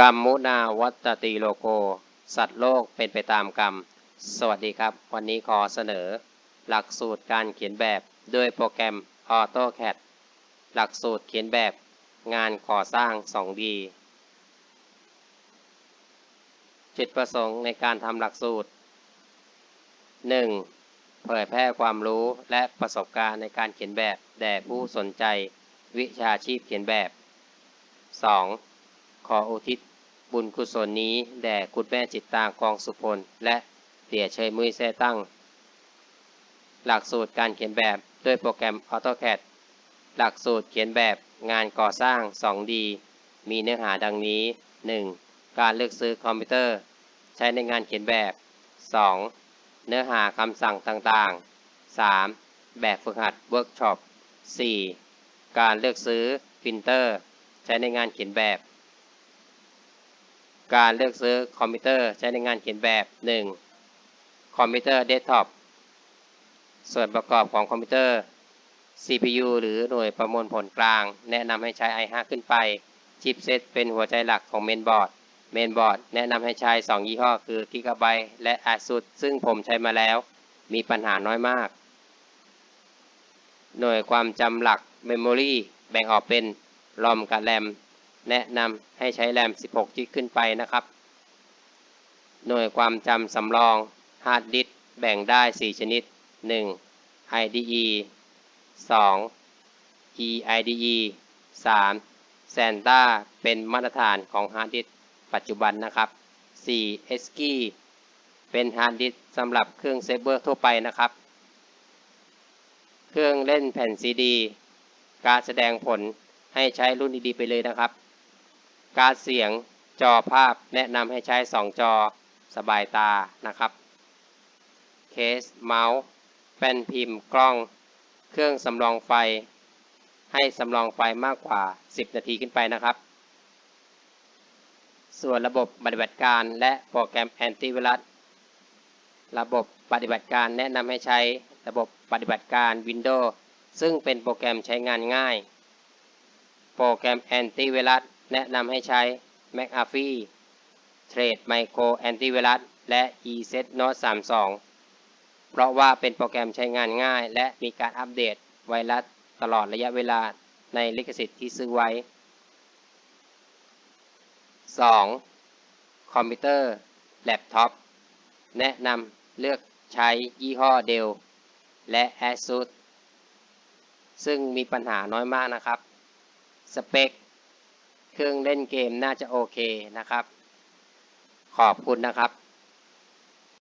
กรรมมุนาวัตติโลโก สัตว์โลกเป็นไปตามกรรม สวัสดีครับ วันนี้ขอเสนอ หลักสูตรการเขียนแบบด้วยโปรแกรม AutoCAD หลักสูตรเขียนแบบงานก่อสร้าง 2D จุดประสงค์ในการทำหลักสูตร 1. เผยแพร่ความรู้และประสบการณ์ในการเขียนแบบแด่ผู้สนใจวิชาชีพเขียนแบบ 2. ขออุทิศ บุญกุศลนี้แด่คุณแม่จิตตางกองสุพล และเตี่ยเชยมุ้ยแซ่ตั้ง หลักสูตรการเขียนแบบด้วยโปรแกรม AutoCAD หลักสูตรเขียนแบบงานก่อสร้าง 2D มีเนื้อหาดังนี้ 1. การเลือกซื้อคอมพิวเตอร์ ใช้ในงานเขียนแบบ 2. เนื้อหาคำสั่งต่างๆ 3. แบบฝึกหัดเวิร์กช็อป 4. การเลือกซื้อพิมพ์เตอร์ ใช้ในงานเขียนแบบ การเลือกซื้อคอมพิวเตอร์ใช้ในงานเขียนแบบ 1. คอมพิวเตอร์เดสก์ท็อป ส่วนประกอบของคอมพิวเตอร์ CPU หรือหน่วยประมวลผลกลาง แนะนำให้ใช้ i5 ขึ้นไป ชิปเซตเป็นหัวใจหลักของเมนบอร์ด เมนบอร์ดแนะนำให้ใช้ 2 ยี่ห้อคือ Gigabyte และ ASUS ซึ่งผมใช้มาแล้ว มีปัญหาน้อยมาก หน่วยความจำหลัก Memory แบ่งออกเป็น ROM กับ RAM แนะนำให้ใช้แรม 16 จิกขึ้นไปนะครับ หน่วยความจำสำรองฮาร์ดดิสก์แบ่งได้ 4 ชนิด 1. IDE 2. eIDE 3. SATA เป็นมาตรฐานของฮาร์ดดิสก์ปัจจุบันนะครับ 4. ESCI เป็นฮาร์ดดิสก์สำหรับเครื่องเซฟเวอร์ทั่วไปนะครับ เครื่องเล่นแผ่นซีดี การแสดงผลให้ใช้รุ่นดีๆไปเลยนะครับ การเสียงจอภาพแนะนำให้ใช้ 2 จอสบายตานะครับเคสเมาส์แป้นพิมพ์กล้อง เครื่องสำรองไฟ ให้สำรองไฟมากกว่า 10 นาทีขึ้นไปนะครับ ส่วนระบบปฏิบัติการและโปรแกรมแอนตี้ไวรัสระบบปฏิบัติการแนะนำให้ใช้ระบบปฏิบัติการ Windows ซึ่งเป็นโปรแกรมใช้งานง่าย โปรแกรมแอนตี้ไวรัส แนะนำให้ใช้ McAfee Trade Micro Antivirus และ EZ Note 32 เพราะว่าเป็นโปรแกรมใช้งานง่าย และมีการอัปเดตไวรัสตลอดระยะเวลาในลิขสิทธิ์ที่ซื้อไว้ 2. คอมพิวเตอร์ แล็ปท็อป แนะนำเลือกใช้ยี่ห้อ Dell และ ASUS ซึ่งมีปัญหาน้อยมากนะครับ สเปค เครื่องเล่นเกมน่าจะโอเคนะครับ ขอบคุณนะครับ